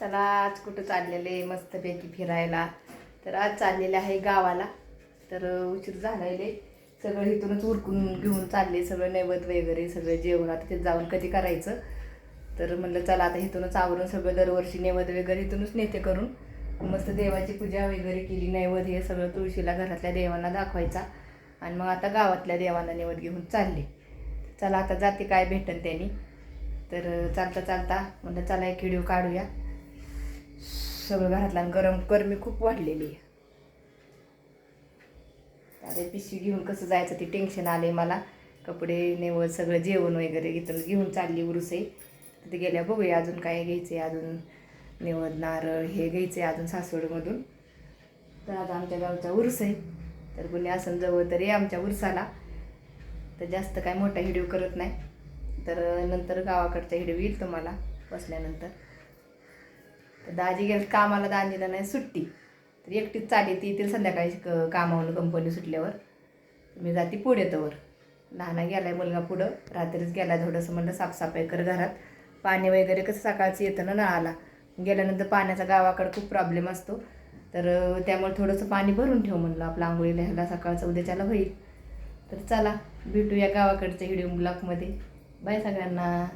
चला आज कुठं चाललेले मस्तपैकी फिरायला. तर आज चाललेले आहे गावाला. तर उशीर झालेले सगळं इथूनच उरकून घेऊन चालले सगळं नैवद वगैरे सगळं जेवण. आता ते जाऊन कधी करायचं? तर म्हणलं चला आता इथूनच आवरून सगळं दरवर्षी नैवेद्य वगैरे इथूनच नेते करून मस्त देवाची पूजा वगैरे केली नैवद हे सगळं तुळशीला घरातल्या देवांना दाखवायचा. आणि मग आता गावातल्या देवांना नैवेद्य घेऊन चालले. चला आता जाते काय भेटन त्यांनी. तर चालता चालता म्हणलं चला एक व्हिडिओ काढूया. सगळं घरातला गरम गरमी खूप वाढलेली आहे. अरे पिशवी घेऊन कसं जायचं ते टेन्शन आले मला. कपडे नेवळ सगळं जेवण वगैरे इथून घेऊन चालली उरुसई तिथे गेल्या बघूया अजून काय घ्यायचे अजून निवड नारळ हे घ्यायचे अजून सासवडमधून. तर आता आमच्या गावचा उर्स आहे. तर कुणी असं जवळ तरी आमच्या उरसाला तर जास्त काय मोठा व्हिडिओ करत नाही. तर नंतर गावाकडचा व्हिडिओ येईल तुम्हाला बसल्यानंतर. तर दाजी गेल कामाला दाजीला नाही सुट्टी. तर एकटीच चाली ती येतील संध्याकाळी क कामावर कंपनी सुटल्यावर. मी जाते पुढे तवर. लहाना गेलाय मुलगा पुढं. रात्रीच गेला थोडंसं म्हणलं साफसफाई कर घरात. पाणी वगैरे कसं सकाळचं येतं ना नळाला. गेल्यानंतर पाण्याचा गावाकडे खूप प्रॉब्लेम असतो. तर त्यामुळे थोडंसं पाणी भरून ठेव म्हणलं आपलं आंघोळीला ह्याला सकाळचं उद्याच्याला होईल. तर चला भेटूया गावाकडच्या हिडिओ ब्लॉकमध्ये. बाय सगळ्यांना.